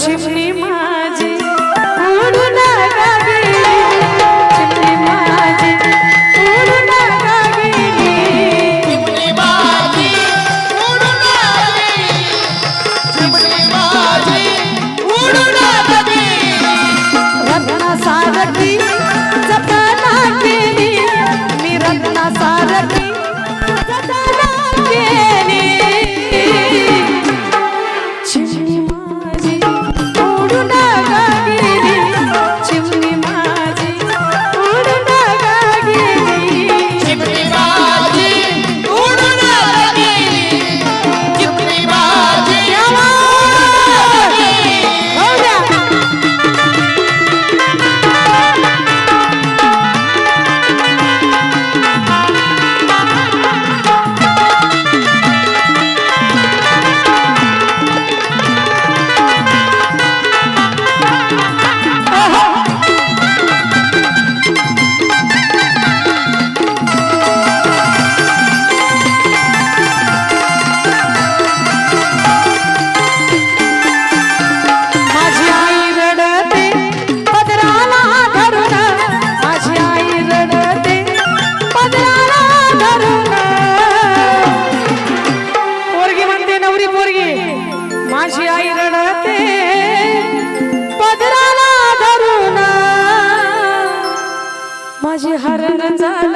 chimney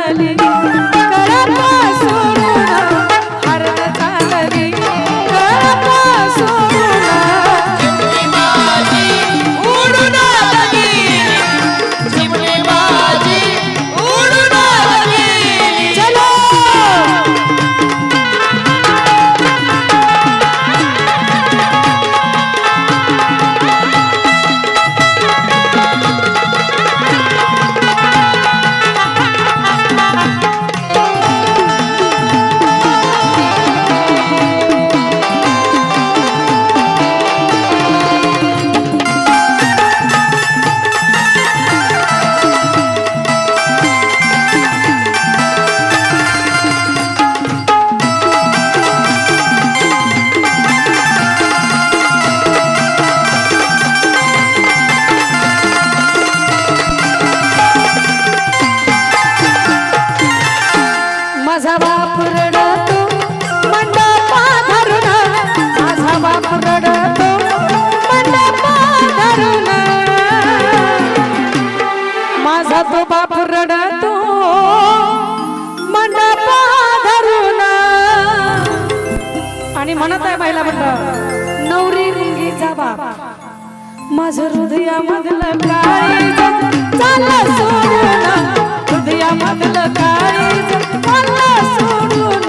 ಕಾಲಲಿ माझा तो बाप रडतो मंडपा धरून आणि म्हणत आहे बायला म्हणलं नवरी मुलगीचा बाप माझं हृदयामधलं काय चाललं सोडून. हृदयामधलं काय चाललं सोडून.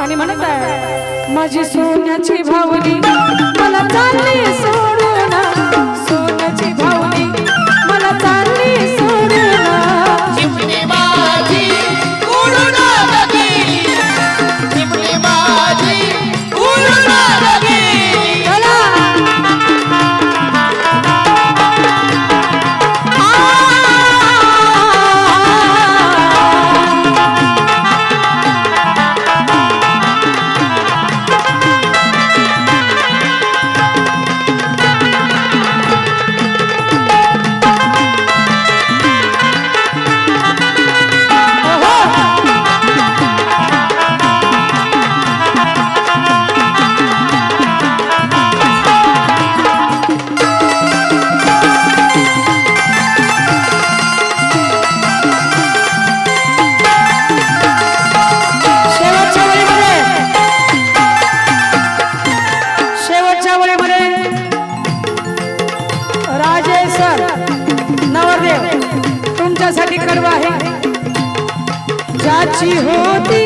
आणि म्हणत आहे माझी सोन्याची भावनी मला चालली सोडून सोन्याची भावनी मला चालली सर नवरदेव कडवा आहे. ज्याची होती